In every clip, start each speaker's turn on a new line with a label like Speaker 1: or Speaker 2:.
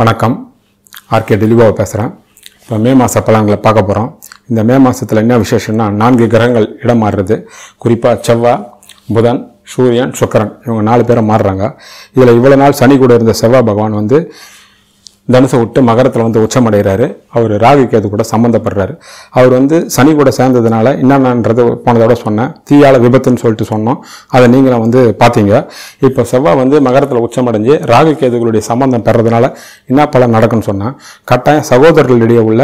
Speaker 1: வணக்கம். ஆர்கே டெலிவாவை பேசுகிறேன் இப்போ மே மாத பலன்களை பார்க்க போகிறோம் இந்த மே மாதத்தில் என்ன விசேஷம்னா நான்கு கிரகங்கள் இடம் மாறுறது. குறிப்பாக செவ்வாய் புதன் சூரியன் சுக்கரன் இவங்க நாலு பேரை மாறுறாங்க. இதில் இவ்வளோ நாள் சனி கூட இருந்த செவ்வாய் பகவான் வந்து தனுசை விட்டு மகரத்தில் வந்து உச்சமடைகிறாரு. அவர் ராகு கேது கூட சம்மந்தப்படுறாரு அவர் வந்து சனி கூட சேர்ந்ததுனால என்னென்னன்றது போனதோட சொன்னேன். தீயால விபத்துன்னு சொல்லிட்டு சொன்னோம். அதை நீங்களும் வந்து பார்த்தீங்க. இப்போ செவ்வாய் வந்து மகரத்தில் உச்சமடைஞ்சு ராகு கேதுகளுடைய சம்மந்தம் பெறதுனால என்ன பலன் நடக்கும்னு சொன்னால் கட்டாயம் சகோதரர்களிடையே உள்ள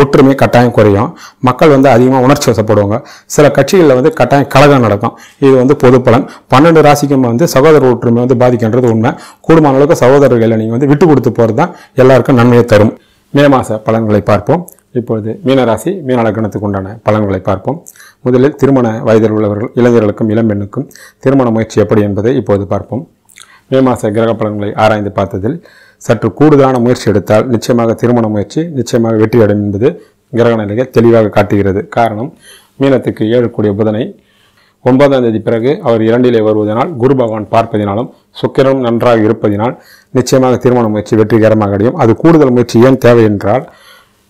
Speaker 1: ஒற்றுமை கட்டாயம் குறையும். மக்கள் வந்து அதிகமாக உணர்ச்சி வசப்படுவாங்க. சில கட்சிகளில் வந்து கட்டாயம் கழகம் நடக்கும். இது வந்து பொது பலன். பன்னெண்டு ராசிக்கும் வந்து சகோதர ஒற்றுமை வந்து பாதிக்கின்றது உண்மை. கூடுமான அளவுக்கு சகோதரர்களை நீங்கள் வந்து விட்டு கொடுத்து போகிறது தான் எல்லாருக்கும் நன்மையை தரும். மே மாத பலன்களை பார்ப்போம். இப்பொழுது மீனராசி மீன உண்டான பலன்களை பார்ப்போம். முதலில் திருமண வயதில் உள்ளவர்கள் இளைஞர்களுக்கும் இளம் பெண்ணுக்கும் திருமண முயற்சி எப்படி என்பதை இப்போது பார்ப்போம். மே மாத கிரக பலன்களை ஆராய்ந்து பார்த்ததில் சற்று கூடுதலான முயற்சி எடுத்தால் நிச்சயமாக திருமண முயற்சி நிச்சயமாக வெற்றியடையும் என்பது கிரக நிலையை தெளிவாக காட்டுகிறது. காரணம் மீனத்துக்கு ஏழு கூடிய புதனை ஒன்பதாம் தேதி பிறகு அவர் இரண்டிலே வருவதனால் குரு பகவான் பார்ப்பதினாலும் சுக்கிரம் நன்றாக இருப்பதினால் நிச்சயமாக திருமண முயற்சி வெற்றிகரமாக அடையும். அது கூடுதல் முயற்சி ஏன் தேவை என்றால்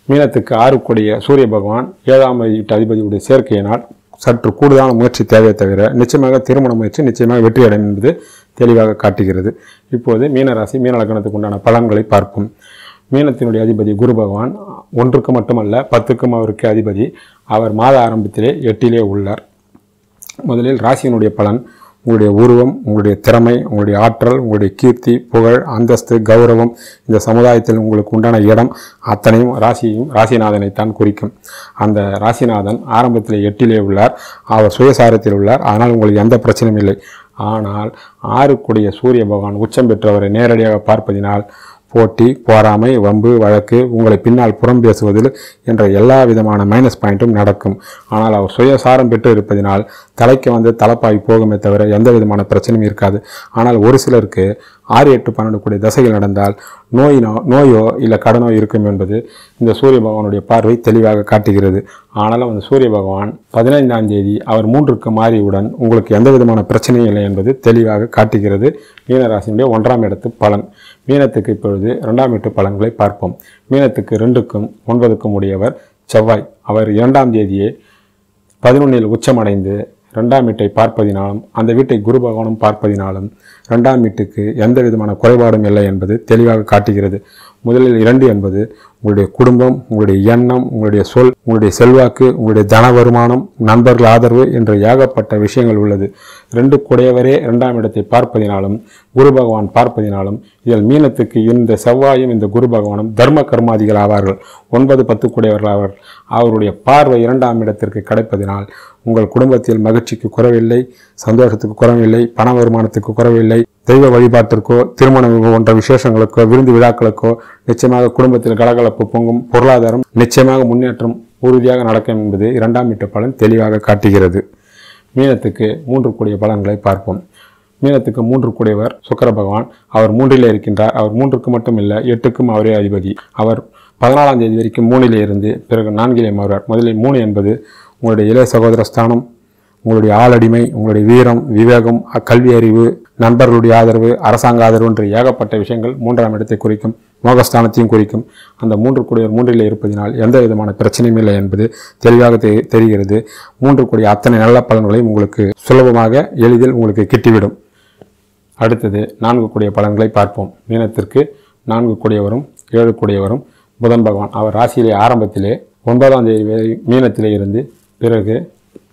Speaker 1: மீனத்துக்கு ஆறு சூரிய பகவான் ஏழாம் வீட்டு அதிபதியுடைய சேர்க்கையினால் சற்று கூடுதலான முயற்சி தேவையை தவிர நிச்சயமாக திருமண முயற்சி நிச்சயமாக வெற்றி அடையும் என்பது தெளிவாக காட்டுகிறது. இப்போது மீனராசி மீன லக்னத்துக்கு உண்டான பலன்களை பார்ப்போம். மீனத்தினுடைய அதிபதி குரு பகவான் ஒன்றுக்கு மட்டுமல்ல பத்துக்கும் அவருக்கு அதிபதி அவர் மாத ஆரம்பத்திலே எட்டிலே உள்ளார். முதலில் ராசியினுடைய பலன் உங்களுடைய உருவம் உங்களுடைய திறமை உங்களுடைய ஆற்றல் உங்களுடைய கீர்த்தி புகழ் அந்தஸ்து கௌரவம் இந்த சமுதாயத்தில் உங்களுக்கு உண்டான இடம் அத்தனையும் ராசியையும் ராசிநாதனைத்தான் குறிக்கும். அந்த ராசிநாதன் ஆரம்பத்தில் எட்டிலே உள்ளார் அவர் சுயசாரத்தில் உள்ளார் ஆனால் உங்களுக்கு எந்த பிரச்சனையும் இல்லை. ஆனால் ஆறுக்குடைய சூரிய பகவான் உச்சம் பெற்றவரை நேரடியாக பார்ப்பதினால் போட்டி போராமை வம்பு வழக்கு உங்களை பின்னால் புறம் பேசுவதில் என்ற எல்லா விதமான மைனஸ் பாயிண்ட்டும் நடக்கும். ஆனால் அவர் சுயசாரம் பெற்று இருப்பதினால் தலைக்கு வந்து தலைப்பாய் போகுமே தவிர எந்த விதமான பிரச்சனையும் இருக்காது. ஆனால் ஒரு சிலருக்கு ஆறு எட்டு பன்னெண்டு கூடிய தசைகள் நடந்தால் நோயினோ நோயோ இல்லை கடனோ இருக்கும் என்பது இந்த சூரிய பகவானுடைய பார்வை தெளிவாக காட்டுகிறது. ஆனாலும் அந்த சூரிய பகவான் பதினைந்தாம் தேதி அவர் மூன்றுக்கு மாறியவுடன் உங்களுக்கு எந்த விதமான பிரச்சனையும் இல்லை என்பது தெளிவாக காட்டுகிறது. மீனராசினுடைய ஒன்றாம் இடத்து பலன். மீனத்துக்கு இப்பொழுது இரண்டாம் எட்டு பலன்களை பார்ப்போம். மீனத்துக்கு ரெண்டுக்கும் ஒன்பதுக்கும் உடையவர் செவ்வாய். அவர் இரண்டாம் தேதியே பதினொன்றில் உச்சமடைந்து ரெண்டாம் வீட்டை பார்ப்பதினாலும் அந்த வீட்டை குரு பகவானும் பார்ப்பதினாலும் ரெண்டாம் வீட்டுக்கு எந்த விதமான குறைபாடும் இல்லை என்பது தெளிவாக காட்டுகிறது. முதலில் இரண்டு என்பது உங்களுடைய குடும்பம் உங்களுடைய எண்ணம் உங்களுடைய சொல் உங்களுடைய செல்வாக்கு உங்களுடைய தன வருமானம் நண்பர்கள் ஆதரவு என்ற ஏகப்பட்ட விஷயங்கள் உள்ளது. ரெண்டு குடையவரே இரண்டாம் இடத்தை பார்ப்பதினாலும் குரு பகவான் பார்ப்பதினாலும் இதில் மீனத்துக்கு இந்த செவ்வாயும் இந்த குரு பகவானும் தர்ம கர்மாதிகள் ஆவார்கள். ஒன்பது பத்து குடையவர்கள் ஆவார்கள் அவருடைய பார்வை இரண்டாம் இடத்திற்கு கிடைப்பதினால் உங்கள் குடும்பத்தில் மகிழ்ச்சிக்கு குறைவில்லை சந்தோஷத்துக்கு குறைவில்லை பண வருமானத்துக்கு குறைவில்லை தெய்வ வழிபாட்டிற்கோ திருமணம் போன்ற விசேஷங்களுக்கோ விருந்து விழாக்களுக்கோ நிச்சயமாக குடும்பத்தில் கலகலப்பு பொங்கும் பொருளாதாரம் நிச்சயமாக முன்னேற்றம் உறுதியாக நடக்கும் என்பது இரண்டாம் வீட்டு பலன் தெளிவாக காட்டுகிறது. மீனத்துக்கு மூன்று கூடிய பலன்களை பார்ப்போம். மீனத்துக்கு மூன்று கூடியவர் சுக்கர பகவான். அவர் மூன்றிலே இருக்கின்றார். அவர் மூன்றுக்கு மட்டும் இல்லை எட்டுக்கும் அவரே அதிபதி. அவர் பதினாலாம் தேதி வரைக்கும் மூணிலே இருந்து பிறகு நான்கிலே மாறுவார். முதலில் மூணு என்பது உங்களுடைய இளைய சகோதர ஸ்தானம் உங்களுடைய ஆளடிமை உங்களுடைய வீரம் விவேகம் அக்கல்வி கல்வி அறிவு நண்பர்களுடைய ஆதரவு அரசாங்க ஆதரவு என்று ஏகப்பட்ட விஷயங்கள் மூன்றாம் இடத்தை குறிக்கும் மோகஸ்தானத்தையும் குறிக்கும். அந்த மூன்று கூடியவர் மூன்றில் இருப்பதினால் எந்த விதமான பிரச்சனையும் இல்லை என்பது தெளிவாக தெரிகிறது. மூன்று கூடிய அத்தனை நல்ல பலன்களையும் உங்களுக்கு சுலபமாக எளிதில் உங்களுக்கு கிட்டிவிடும். அடுத்தது நான்கு கூடிய பலன்களை பார்ப்போம். மீனத்திற்கு நான்கு கூடியவரும் ஏழு கூடியவரும் புதன் பகவான் அவர் ராசியிலே ஆரம்பத்திலே ஒன்பதாம் தேதி மீனத்திலே இருந்து பிறகு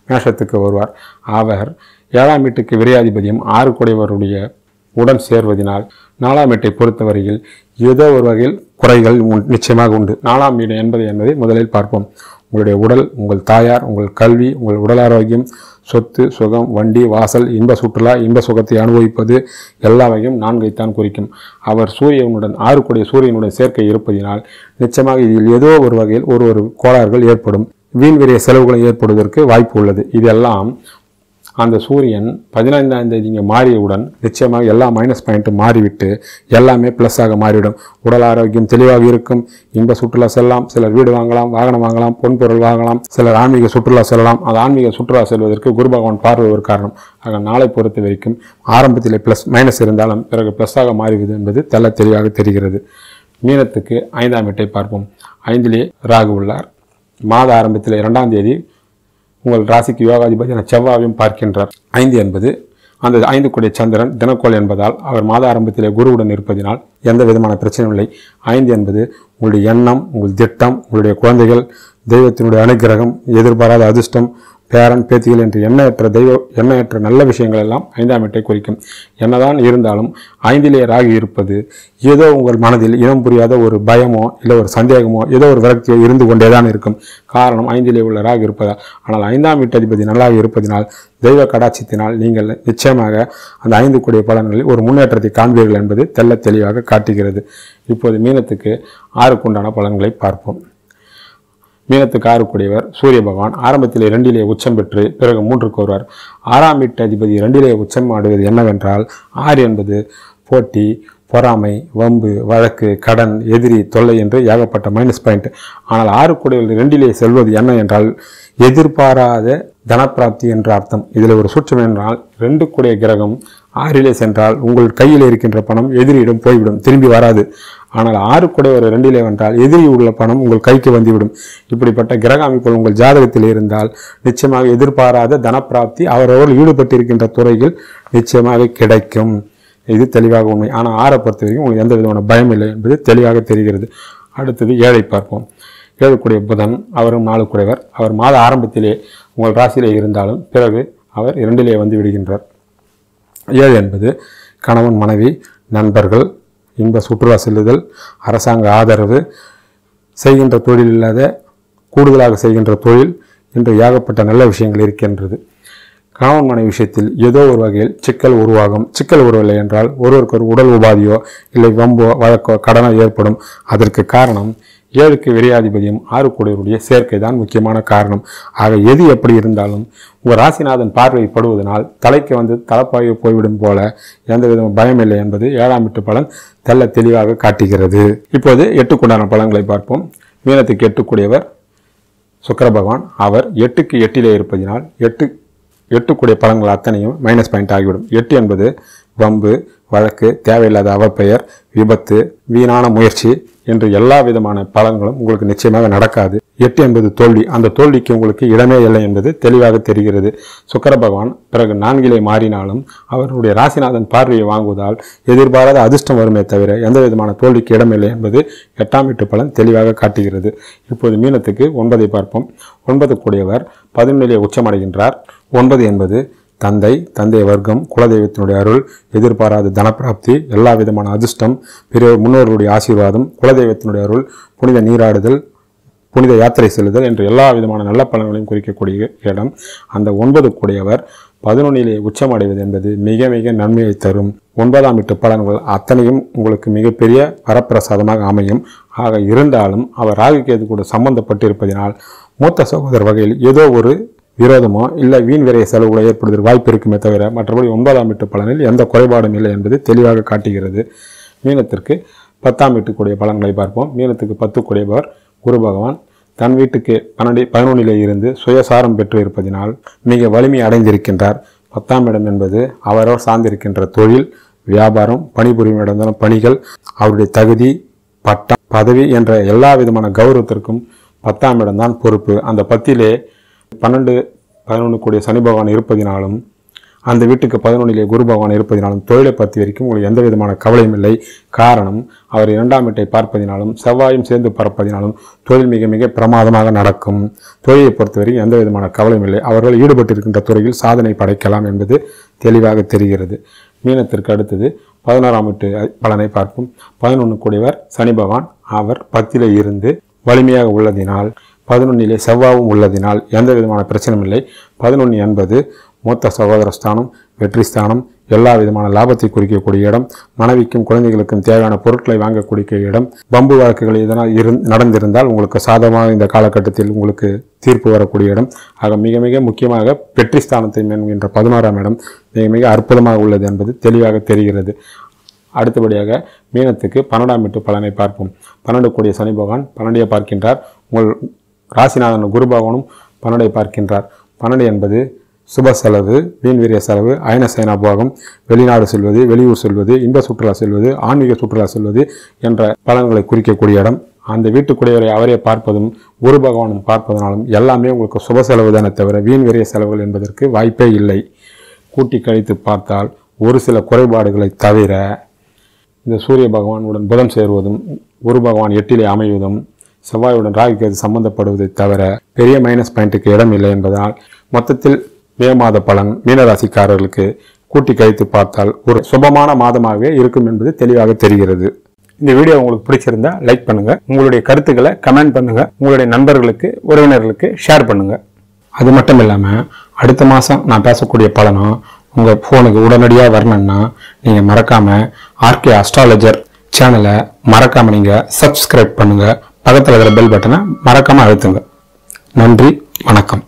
Speaker 1: மேஷத்துக்கு வருவார். அவர் ஏழாம் வீட்டுக்கு விரையாதிபதியும் ஆறு கூடியவருடைய உடன் சேர்வதினால் நாலாம் வீட்டை பொறுத்தவரையில் ஏதோ ஒரு வகையில் குறைகள் நிச்சயமாக உண்டு. நாலாம் வீடு என்பது என்பதை முதலில் பார்ப்போம். உங்களுடைய உடல் உங்கள் தாயார் உங்கள் கல்வி உங்கள் உடல் ஆரோக்கியம் சொத்து சுகம் வண்டி வாசல் இன்ப சுற்றுலா இன்ப சுகத்தை அனுபவிப்பது எல்லாவையும் நான்கைத்தான் குறிக்கும். அவர் சூரியனுடன் ஆறு கூடிய சூரியனுடன் சேர்க்கை இருப்பதினால் நிச்சயமாக இதில் ஏதோ ஒரு வகையில் ஒரு ஒரு கோளாறுகள் ஏற்படும். வீண் விரைய செலவுகளும் ஏற்படுவதற்கு வாய்ப்பு உள்ளது. இதெல்லாம் அந்த சூரியன் பதினைந்தாம் தேதி இங்கே மாறியவுடன் நிச்சயமாக எல்லா மைனஸ் பாயிண்ட்டும் மாறிவிட்டு எல்லாமே ப்ளஸ்ஸாக மாறிவிடும். உடல் ஆரோக்கியம் தெளிவாக இருக்கும். இன்ப சுற்றுலா செல்லலாம். சிலர் வீடு வாங்கலாம் வாகனம் வாங்கலாம் பொன்பொருள் வாங்கலாம் சிலர் ஆன்மீக சுற்றுலா செல்லலாம். அது ஆன்மீக சுற்றுலா செல்வதற்கு குரு பகவான் பார்வை ஒரு காரணம். ஆக நாளை பொறுத்த வரைக்கும் ஆரம்பத்தில் ப்ளஸ் மைனஸ் இருந்தாலும் பிறகு ப்ளஸ்ஸாக மாறிவிது என்பது தெல்ல தெளிவாக தெரிகிறது. மீனத்துக்கு ஐந்தாம் வீட்டை பார்ப்போம். ஐந்திலே ராகு உள்ளார். மாத ஆரம்பத்தில் இரண்டாம் தேதி உங்கள் ராசிக்கு யோகாதிபதியான செவ்வாவையும் பார்க்கின்றார். ஐந்து என்பது அந்த ஐந்து கூடிய சந்திரன் தினக்கோள் என்பதால் அவர் மாத ஆரம்பத்திலே குருவுடன் இருப்பதினால் எந்த விதமான பிரச்சனையும் இல்லை. ஐந்து என்பது உங்களுடைய எண்ணம் உங்கள் திட்டம் உங்களுடைய குழந்தைகள் தெய்வத்தினுடைய அனுக்கிரகம் எதிர்பாராத அதிர்ஷ்டம் பேரன் பேத்திகள் என்று எண்ணற்ற தெய்வ எண்ணற்ற நல்ல விஷயங்கள் எல்லாம் ஐந்தாம் வீட்டை குறிக்கும். என்னதான் இருந்தாலும் ஐந்திலே ராகி இருப்பது ஏதோ உங்கள் மனதில் இனம் புரியாத ஒரு பயமோ இல்லை ஒரு சந்தேகமோ ஏதோ ஒரு விரக்தியோ இருந்து கொண்டே தான் இருக்கும். காரணம் ஐந்திலே உள்ள ராகி இருப்பதால் ஆனால் ஐந்தாம் வீட்டதிபதி நல்லாக இருப்பதினால் தெய்வ கடாட்சித்தினால் நீங்கள் நிச்சயமாக அந்த ஐந்து கூடிய பலன்களில் ஒரு முன்னேற்றத்தை காண்பீர்கள் என்பது தெல்ல தெளிவாக காட்டுகிறது. இப்போது மீனத்துக்கு ஆறுக்குண்டான பலன்களை பார்ப்போம். மீனத்துக்கு ஆறுக்குடையவர் சூரிய பகவான். ஆரம்பத்தில் இரண்டிலே உச்சம் பெற்று பிறகு மூன்றுக்கு வருவார் ஆறாம் வீட்டு அதிபதி இரண்டிலே உச்சம் ஆடுவது என்னவென்றால் ஆறு என்பது போட்டி பொறாமை வம்பு வழக்கு கடன் எதிரி தொல்லை என்று ஏகப்பட்ட மைனஸ் பாயிண்ட் ஆனால் ஆறு கூடையில் ரெண்டிலே செல்வது என்ன என்றால் எதிர்பாராத தனப்பிராப்தி என்ற அர்த்தம். இதில் ஒரு சூட்சம் என்றால் ரெண்டு கூடிய கிரகம் ஆறிலே சென்றால் உங்கள் கையில் இருக்கின்ற பணம் எதிரியிடம் போய்விடும் திரும்பி வராது. ஆனால் ஆறு கூட ஒரு ரெண்டிலே வென்றால் எதிரி உள்ள பணம் உங்கள் கைக்கு வந்துவிடும். இப்படிப்பட்ட கிரக அமைப்புகள் உங்கள் ஜாதகத்தில் இருந்தால் நிச்சயமாக எதிர்பாராத தனப்பிராப்தி அவரவர் ஈடுபட்டிருக்கின்ற துறையில் நிச்சயமாக கிடைக்கும். இது தெளிவாக உண்மை. ஆனால் ஆறை பொறுத்த வரைக்கும் உங்களுக்கு எந்த விதமான பயம் இல்லை என்பது தெளிவாக தெரிகிறது. அடுத்தது ஏழை பார்ப்போம். ஏழுக்குடைய புதன் அவரும் நாளுக்குடையவர். அவர் மாத ஆரம்பத்திலே உங்கள் ராசியிலே இருந்தாலும் பிறகு அவர் இரண்டிலே வந்து விடுகின்றார். ஏழு என்பது கணவன் மனைவி நண்பர்கள் இன்ப சுற்றுலா செல்லுதல் அரசாங்க ஆதரவு செய்கின்ற தொழில் இல்லாத கூடுதலாக செய்கின்ற தொழில் என்று ஏகப்பட்ட நல்ல விஷயங்கள் இருக்கின்றது. கணவன் மனைவி விஷயத்தில் ஏதோ ஒரு வகையில் சிக்கல் உருவாகும். சிக்கல் உருவில்லை என்றால் ஒருவருக்கு ஒரு உடல் உபாதியோ இல்லை வம்போ வழக்கோ கடனோ ஏற்படும். அதற்கு காரணம் ஏழுக்கு விரையாதிபதியும் ஆறு கூடியவருடைய சேர்க்கை தான் முக்கியமான காரணம். ஆக எது எப்படி இருந்தாலும் உங்கள் ராசிநாதன் பார்வைப்படுவதனால் தலைக்கு வந்து தலைப்பாய்வு போய்விடும் போல எந்த விதமான பயம் இல்லை என்பது ஏழாம் எட்டு பலன் தெல்ல தெளிவாக காட்டுகிறது. இப்போது எட்டுக்குண்டான பலன்களை பார்ப்போம். மீனத்துக்கு எட்டுக்குடையவர் சுக்கர பகவான் அவர் எட்டுக்கு எட்டிலே இருப்பதினால் எட்டு எட்டுக்குடைய பலன்கள் அத்தனையும் மைனஸ் பாயிண்ட் ஆகிவிடும். எட்டு என்பது வம்பு வழக்கு தேவையில்லாத அவப்பெயர் விபத்து வீணான முயற்சி என்று எல்லா விதமான பலன்களும் உங்களுக்கு நிச்சயமாக நடக்காது. எட்டு என்பது தோல்வி. அந்த தோல்விக்கு உங்களுக்கு இடமே இல்லை என்பது தெளிவாக தெரிகிறது. சுக்கர பகவான் பிறகு நான்கிலே மாறினாலும் அவருடைய ராசிநாதன் பார்வையை வாங்குவதால் எதிர்பாராத அதிர்ஷ்டம் வருமே தவிர எந்த விதமான தோல்விக்கு இடமில்லை என்பது எட்டாம் வீட்டு பலன் தெளிவாக காட்டுகிறது. இப்போது மீனத்துக்கு ஒன்பதை பார்ப்போம். ஒன்பது கூடியவர் பதினொன்றிலே உச்சமடைகின்றார். ஒன்பது என்பது தந்தை தந்தை வர்க்கம் குலதெய்வத்தினுடைய அருள் எதிர்பாராத தனப்பிராப்தி எல்லா விதமான அதிர்ஷ்டம் பிற முன்னோர்களுடைய ஆசீர்வாதம் குலதெய்வத்தினுடைய அருள் புனித நீராடுதல் புனித யாத்திரை செல்லுதல் என்று எல்லா விதமான நல்ல பலன்களையும் குறிக்கக்கூடிய இடம். அந்த ஒன்பது கூடியவர் பதினொன்னிலே உச்சமடைவது என்பது மிக மிக நன்மையை தரும். ஒன்பதாம் வீட்டு பலன்கள் அத்தனையும் உங்களுக்கு மிகப்பெரிய வரப்பிரசாதமாக அமையும். ஆக இருந்தாலும் அவர் ராகுகேது கூட சம்பந்தப்பட்டிருப்பதினால் மூத்த சகோதரர் வகையில் ஏதோ ஒரு விரோதமோ இல்லை வீண் விரைய செலவுகளோ ஏற்படுவதற்கு வாய்ப்பு இருக்குமே தவிர மற்றபடி ஒன்பதாம் வீட்டு பலனில் எந்த குறைபாடும் இல்லை என்பது தெளிவாக காட்டுகிறது. மீனத்திற்கு பத்தாம் வீட்டுக்குடைய பலன்களை பார்ப்போம். மீனத்துக்கு பத்து கூடியவர் குரு பகவான். தன் வீட்டுக்கு பன்னெண்டு பதினொன்றிலே இருந்து சுயசாரம் பெற்று இருப்பதினால் மிக வலிமை அடைந்திருக்கின்றார். பத்தாம் இடம் என்பது அவரவர் சார்ந்திருக்கின்ற தொழில் வியாபாரம் பணிபுரியும் இடம் பணிகள் அவருடைய தகுதி பட்டம் பதவி என்ற எல்லா விதமான கௌரவத்திற்கும் பத்தாம் இடம்தான் பொறுப்பு. அந்த பத்திலே பன்னெண்டு பதினொன்று கூடிய சனி பகவான் இருப்பதினாலும் அந்த வீட்டுக்கு பதினொன்றிலே குரு பகவான் இருப்பதினாலும் தொழிலை பற்றி வரைக்கும் உங்களுக்கு எந்த விதமான கவலையும் இல்லை. காரணம் அவர் இரண்டாம் வீட்டை பார்ப்பதினாலும் செவ்வாயும் சேர்ந்து பார்ப்பதினாலும் தொழில் மிக மிக பிரமாதமாக நடக்கும். தொழிலை பொறுத்தவரைக்கும் எந்த விதமான கவலையும் இல்லை. அவர்கள் ஈடுபட்டிருக்கின்ற துறையில் சாதனை படைக்கலாம் என்பது தெளிவாக தெரிகிறது. மீனத்திற்கு அடுத்தது பதினோராம் வீட்டு பலனை பார்ப்போம். பதினொன்று கூடியவர் சனி பகவான். அவர் பத்திலே இருந்து வலிமையாக உள்ளதினால் பதினொன்னிலே செவ்வாவும் உள்ளதினால் எந்த விதமான பிரச்சனையும் இல்லை. பதினொன்று என்பது மூத்த சகோதர ஸ்தானம் வெற்றி ஸ்தானம் எல்லா விதமான லாபத்தை குறிக்கக்கூடிய இடம் மனைவிக்கும் குழந்தைகளுக்கும் தேவையான பொருட்களை வாங்கக்கூடிய இடம். பம்பு வழக்குகள் இதனால் இருந் நடந்திருந்தால் உங்களுக்கு சாதகமாக இந்த காலகட்டத்தில் உங்களுக்கு தீர்ப்பு வரக்கூடிய இடம். ஆக மிக மிக முக்கியமாக வெற்றி ஸ்தானத்தை என்கின்ற பதினோராம் இடம் மிக மிக அற்புதமாக உள்ளது என்பது தெளிவாக தெரிகிறது. அடுத்தபடியாக மீனத்துக்கு பன்னெண்டாம் எட்டு பலனை பார்ப்போம். பன்னெண்டு கூடிய சனி பகவான் பன்னெண்டையை பார்க்கின்றார். உங்கள் ராசிநாதன் குரு பகவானும் பார்க்கின்றார். பன்னெண்டு என்பது சுப செலவு வீண்வீரிய செலவு அயன சேனா போகம் வெளிநாடு செல்வது வெளியூர் செல்வது இன்ப சுற்றுலா செல்வது ஆன்மீக சுற்றுலா செல்வது என்ற பலன்களை குறிக்கக்கூடிய இடம். அந்த வீட்டுக்குடையவரை அவரே பார்ப்பதும் குரு பகவானும் பார்ப்பதனாலும் எல்லாமே உங்களுக்கு சுப செலவு தானே தவிர வீண் செலவுகள் என்பதற்கு வாய்ப்பே இல்லை. கூட்டி கழித்து பார்த்தால் ஒரு சில குறைபாடுகளை தவிர இந்த சூரிய பகவானுடன் புதன் சேருவதும் குரு பகவான் எட்டிலே அமைவதும் செவ்வாயுடன் ராகு அது சம்பந்தப்படுவதை தவிர பெரிய மைனஸ் பாயிண்ட்டுக்கு இடம் இல்லை என்பதால் மொத்தத்தில் மே மாத பலன் மீனராசிக்காரர்களுக்கு கூட்டி கழித்து பார்த்தால் ஒரு சுபமான மாதமாகவே இருக்கும் என்பது தெளிவாக தெரிகிறது. இந்த வீடியோ உங்களுக்கு பிடிச்சிருந்தா லைக் பண்ணுங்க. உங்களுடைய கருத்துக்களை கமெண்ட் பண்ணுங்க. உங்களுடைய நண்பர்களுக்கு உறவினர்களுக்கு ஷேர் பண்ணுங்க. அது மட்டும் இல்லாமல் அடுத்த மாதம் நான் பேசக்கூடிய பலனும் உங்கள் ஃபோனுக்கு உடனடியாக வரணும்னா நீங்கள் மறக்காமல் ஆர்கே அஸ்ட்ராலஜர் சேனலை மறக்காமல் நீங்கள் சப்ஸ்கிரைப் பண்ணுங்கள் பக்கத்தில் இருக்கிற பெல் பட்டனை மறக்காமல் அழுத்துங்க. நன்றி வணக்கம்.